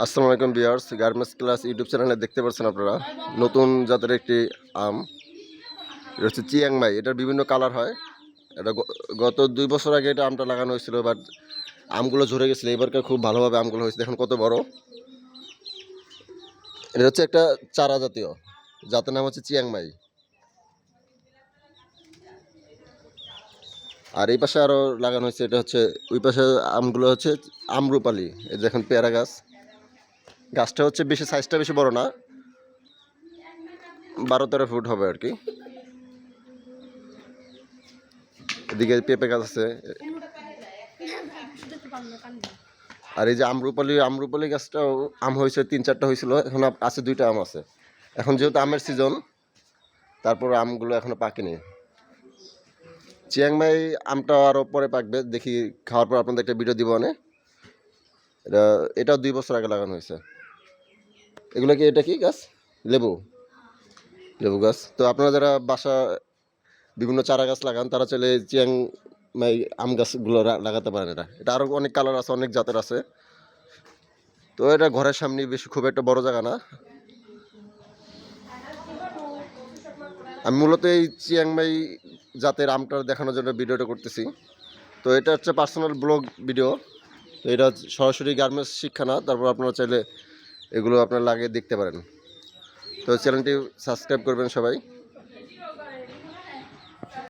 আসসালামু আলাইকুম বিয়ার্স garments class YouTube চ্যানেলে দেখতে পাচ্ছেন আপনারা। নতুন জাতের একটি আম। এটা হচ্ছে চিয়াংমাই এটার বিভিন্ন কালার হয়। এটা গত দুই বছর আগে এটা আমটা লাগানো হয়েছিল বাট আমগুলো ঝরে গেছিল। এবারকার খুব ভালোভাবে আমগুলো হয়েছে। দেখুন কত বড়। এটা হচ্ছে একটা চারা জাতীয়। জাতের নাম হচ্ছে চিয়াংমাই আর এই পাশে আরও লাগানো হয়েছে, এটা হচ্ছে, ওই পাশে আমগুলো হচ্ছে আমরুপালি। এই দেখুন পেয়ারা গাছ। গাছটা হচ্ছে বেশি সাইজটা বেশি বড় না। বারো তেরো ফুট হবে আর কি। এদিকে পেঁপে গাছ আছে। আর এই যে আমরুপালি আমরুপালি গাছটাও আম হয়েছে, তিন চারটা হয়েছিল, এখন আছে দুইটা আম আছে। এখন যেহেতু আমের সিজন তারপর আমগুলো এখনও পাকেনি। চিয়াংমাই আমটা আরও পরে পাকবে, দেখি খাওয়ার পর আপনাদের একটা ভিডিও দিব এটা, এটাও দুই বছর আগে লাগানো হয়েছে। এগুলো কি, এটা কি গাছ? লেবু। লেবু গাছ। তো আপনারা যারা বাসা, বিভিন্ন চারা গাছ লাগান, তারা চাইলে চিয়াং মাই আম গাছগুলো লাগাতে পারেন এটা। এটা আরও অনেক কালার আছে, অনেক জাতের আছে। তো এটা ঘরের সামনে বেশি খুব একটা বড় জায়গা না। আমি মূলত এই চিয়াংমাই জাতের আমটা দেখানোর জন্য ভিডিওটা করতেছি। তো এটা হচ্ছে পার্সোনাল ব্লগ ভিডিও। তো এটা সরাসরি গার্মেন্টস শিক্ষা না, তারপর আপনারা চাইলে এগুলো আপনারা লাগিয়ে দেখতে পারেন। তো চ্যানেলটি সাবস্ক্রাইব করবেন সবাই।